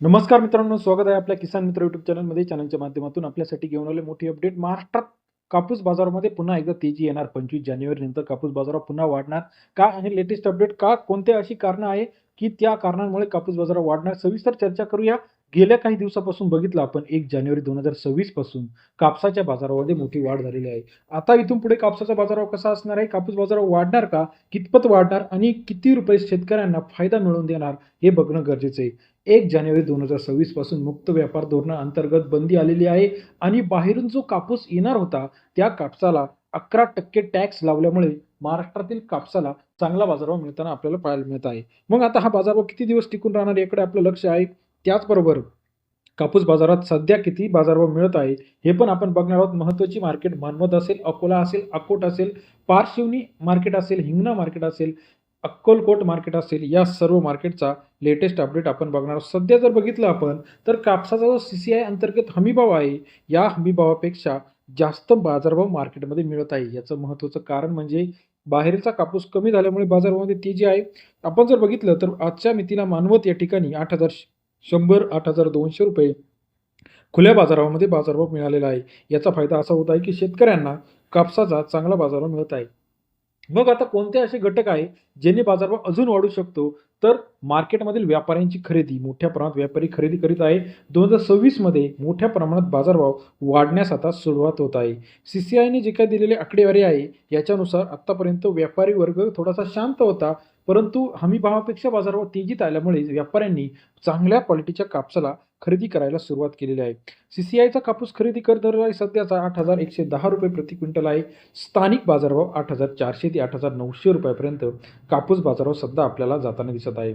नमस्कार मित्रांनो स्वागत आहे आपल्या किसान मित्र युट्यूब चॅनलमध्ये चॅनलच्या माध्यमातून आपल्यासाठी घेऊन आले मोठी अपडेट महाराष्ट्रात कापूस बाजारामध्ये पुन्हा एकदा तेजी येणार. पंचवीस जानेवारी नंतर कापूस बाजारात पुन्हा वाढणार. का आणि लेटेस्ट अपडेट का? कोणते अशी कारणं आहे? की त्या कारणांमुळे कापूस बाजारात वाढणार? सविस्तर चर्चा करूया. गेल्या काही दिवसापासून बघितलं आपण एक जानेवारी दोन हजार सव्वीसपासून कापसाच्या बाजारामध्ये मोठी वाढ झालेली आहे. आता इथून पुढे कापसाचा बाजार कसा असणार आहे? कापूस बाजार वाढणार का? कितपत वाढणार आणि किती रुपये शेतकऱ्यांना फायदा मिळवून देणार हे बघणं गरजेचं आहे. एक जानेवारी दोन हजार सव्वीसपासून मुक्त व्यापार धोरणाअंतर्गत बंदी आलेली आहे आणि बाहेरून जो कापूस येणार होता त्या कापसाला अकरा टक्के टॅक्स लावल्यामुळे महाराष्ट्रातील कापसाला चांगला बाजारभाव मिळताना आपल्याला पाहायला मिळत आहे. मग आता हा बाजारभाव किती दिवस टिकून राहणार याकडे आपलं लक्ष आहे. त्याचबरोबर कापूस बाजारात सध्या किती बाजारभाव मिळत आहे हे पण आपण बघणार आहोत. महत्त्वाची मार्केट मानवत असेल अकोला असेल अकोट असेल पारशिवनी मार्केट असेल हिंगणा मार्केट असेल अक्कलकोट मार्केट असेल या सर्व मार्केटचा लेटेस्ट अपडेट आपण बघणार आहोत. सध्या जर बघितलं आपण तर कापसाचा जो सी सी आय अंतर्गत हमीभाव आहे या हमीभावापेक्षा जास्त बाजारभाव मार्केटमध्ये मिळत आहे. याचं महत्त्वाचं कारण म्हणजे बाहेरचा कापूस कमी झाल्यामुळे बाजारामध्ये तेजी आहे. आपण जर बघितलं तर आजच्या मितीला मानवत या ठिकाणी आठ हजार शंभर आठ हजार दोनशे रुपये. खुल्या बाजारामध्ये बाजारभाव मिळालेला आहे. याचा फायदा असा होत आहे की शेतकऱ्यांना कापसाचा चांगला बाजारभाव मिळत आहे. मग आता कोणते असे घटक आहे ज्याने बाजारभाव अजून वाढू शकतो? तर मार्केटमधील व्यापाऱ्यांची खरेदी. मोठ्या प्रमाणात व्यापारी खरेदी करीत आहे. दोन हजार सव्वीसमध्ये मोठ्या प्रमाणात बाजारभाव वाढण्यास आता सुरुवात होत आहे. सी सी आयने जे काही दिलेले आकडेवारी आहे याच्यानुसार आत्तापर्यंत व्यापारी वर्ग थोडासा शांत होता. परंतु हमी भावापेक्षा बाजारभाव तेजीत आल्यामुळे व्यापाऱ्यांनी चांगल्या क्वालिटीच्या कापसाला खरेदी करायला सुरुवात केलेली आहे. सी सी आयचा कापूस खरेदी कर दर आहे सध्याचा आठ हजार एकशे दहा रुपये प्रति क्विंटल आहे. स्थानिक बाजारभाव आठ हजार चारशे ते आठ हजार नऊशे रुपयापर्यंत कापूस बाजारभाव सध्या आपल्याला जाताना दिसत आहे.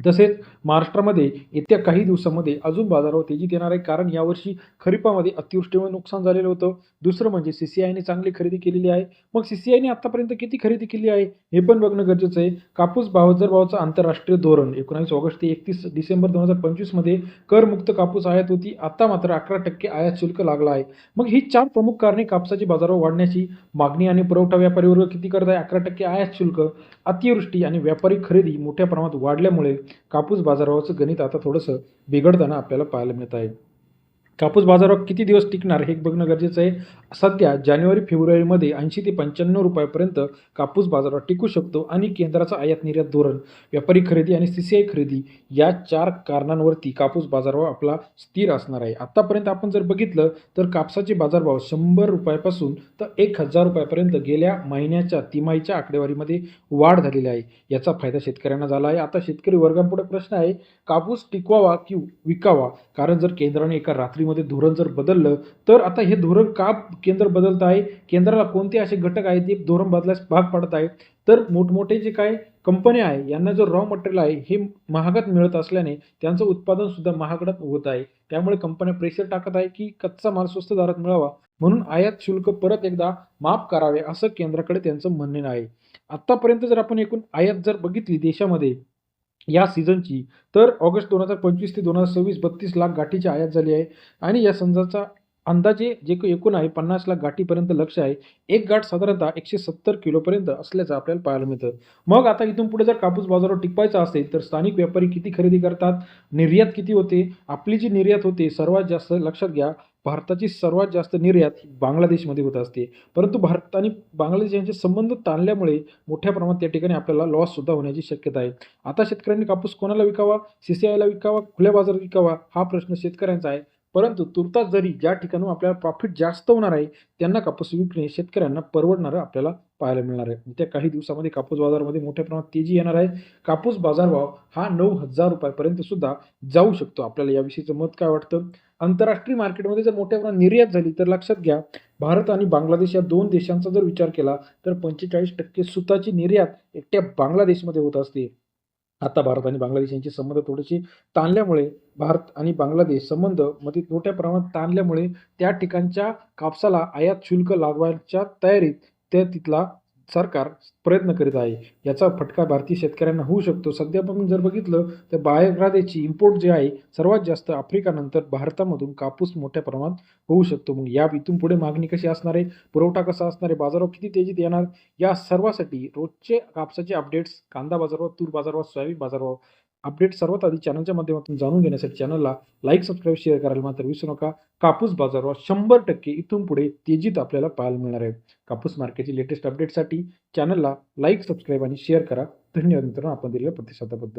तसेच महाराष्ट्रामध्ये येत्या काही दिवसामध्ये अजून बाजारावर तेजीत येणार आहे कारण यावर्षी खरीपामध्ये अतिवृष्टीमुळे नुकसान झालेलं होतं. दुसरं म्हणजे सी सी आयने चांगली खरेदी केलेली आहे. मग सी सी आयने आतापर्यंत किती खरेदी केली आहे हे पण बघणं गरजेचं आहे. कापूस बाजारभावाचं आंतरराष्ट्रीय धोरण एकोणावीस ऑगस्ट ते एकतीस डिसेंबर दोन हजार पंचवीसमध्ये करमुक्त कापूस आयात होती. आता मात्र अकरा टक्के आयात शुल्क लागला आहे. मग ही चार प्रमुख कारणे कापसाची बाजारावर वाढण्याची मागणी आणि पुरवठा व्यापारी वर्ग किती करत आहे अकरा टक्के आयात शुल्क अतिवृष्टी आणि व्यापारी खरेदी मोठ्या प्रमाणात वाढल्यामुळे कापूस बाजारभावाचं गणित आता थोडंसं बिघडताना आपल्याला पाहायला मिळत आहे. कापूस बाजारावर किती दिवस टिकणार हे बघणं गरजेचं आहे. सध्या जानेवारी फेब्रुवारीमध्ये ऐंशी ते पंच्याण्णव रुपयापर्यंत कापूस बाजारावर टिकू शकतो आणि केंद्राचं आयात निर्यात धोरण व्यापारी खरेदी आणि सी सी आय खरेदी या चार कारणांवरती कापूस बाजारभाव आपला स्थिर असणार आहे. आत्तापर्यंत आपण जर बघितलं तर कापसाचे बाजारभाव शंभर रुपयापासून तर एक हजार रुपयापर्यंत गेल्या महिन्याच्या तिमाहीच्या आकडेवारीमध्ये वाढ झालेली आहे. याचा फायदा शेतकऱ्यांना झाला आहे. आता शेतकरी वर्गापुढे प्रश्न आहे कापूस टिकवावा की विकावा? कारण जर केंद्राने एका रात्री नोकरीमध्ये धोरण जर बदललं तर आता हे धोरण का केंद्र बदलत आहे? केंद्राला कोणते असे घटक आहेत जे धोरण बदलास भाग पाडत आहे? तर मोठमोठे जे काय कंपन्या आहे यांना जो रॉ मटेरियल आहे हे महागात मिळत असल्याने त्यांचं उत्पादन सुद्धा महागडात होत आहे. त्यामुळे कंपन्या प्रेशर टाकत आहे की कच्चा माल स्वस्त दरात मिळावा. म्हणून आयात शुल्क परत एकदा माफ करावे असं केंद्राकडे त्यांचं म्हणणं आहे. आत्तापर्यंत जर आपण एकूण आयात जर बघितली देशामध्ये या सीझनची. तर ऑगस्ट दोन हजार पंचवीस ते दोन हजार सव्वीस बत्तीस लाख गाठीची आयात झाली आहे. आणि या संघाचा अंदाजे जे काही एकूण आहे पन्नास लाख गाठीपर्यंत लक्ष आहे. एक गाठ साधारणतः एकशे सत्तर किलोपर्यंत असल्याचं आपल्याला पाहायला मिळतं. मग आता इथून पुढे जर कापूस बाजारावर टिकवायचा असेल तर स्थानिक व्यापारी किती खरेदी करतात? निर्यात किती होते? आपली जी निर्यात होते सर्वात जास्त लक्षात घ्या. भारताची सर्वात जास्त निर्यात ही बांगलादेशमध्ये होत असते. परंतु भारत आणि बांगलादेश यांचे संबंध ताणल्यामुळे मोठ्या प्रमाणात त्या ठिकाणी आपल्याला लॉससुद्धा होण्याची शक्यता आहे. आता शेतकऱ्यांनी कापूस कोणाला विकावा? सी सी आयला विकावा? खुल्या बाजारात विकावा? हा प्रश्न शेतकऱ्यांचा आहे. परंतु तुर्तास जरी ज्या ठिकाणी आपल्याला प्रॉफिट जास्त होणार आहे त्यांना कापूस विकणे शेतकऱ्यांना परवडणारं आपल्याला पाहायला मिळणार आहे. त्या काही दिवसामध्ये कापूस बाजारामध्ये मोठ्या प्रमाणात तेजी येणार आहे. कापूस बाजारभाव हा नऊ हजार रुपयापर्यंत सुद्धा जाऊ शकतो. आपल्याला याविषयीचं मत काय वाटतं? आंतरराष्ट्रीय मार्केटमध्ये जर मोठ्या प्रमाणात निर्यात झाली तर लक्षात घ्या भारत आणि बांगलादेश या दोन देशांचा जर विचार केला तर पंचेचाळीस टक्के सुताची निर्यात एकट्या बांगलादेशमध्ये होत असते. आता भारत आणि बांगलादेश यांचे संबंध थोडेसे ताणल्यामुळे भारत आणि बांगलादेश संबंधमध्ये मोठ्या प्रमाणात ताणल्यामुळे त्या ठिकाणच्या कापसाला आयात शुल्क लागवायच्या तयारीत ते तिथला सरकार प्रयत्न करीत आहे. याचा फटका भारतीय शेतकऱ्यांना होऊ शकतो. सध्या आपण जर बघितलं तर बांगलादेशची इम्पोर्ट जे आहे सर्वात जास्त आफ्रिकानंतर भारतामधून कापूस मोठ्या प्रमाणात होऊ शकतो. मग या इथून पुढे मागणी कशी असणार आहे? पुरवठा कसा असणार आहे? बाजारावर किती तेजीत येणार? या सर्वासाठी रोजचे कापसाचे अपडेट्स कांदा बाजारभाव तूर बाजारभाव सोयाबीन बाजारभाव अपडेट सर्वात आधी चॅनलच्या माध्यमातून जाणून घेण्यासाठी चॅनलला लाईक सबस्क्राईब शेअर करायला मात्र विसरू नका. कापूस बाजारावर शंभर टक्के इथून पुढे तेजीत आपल्याला पाहायला मिळणार आहे. कापूस मार्केटची लेटेस्ट अपडेटसाठी चॅनलला लाईक सबस्क्राईब आणि शेअर करा. धन्यवाद मित्रांनो आपण दिलेल्या प्रतिसादाबद्दल.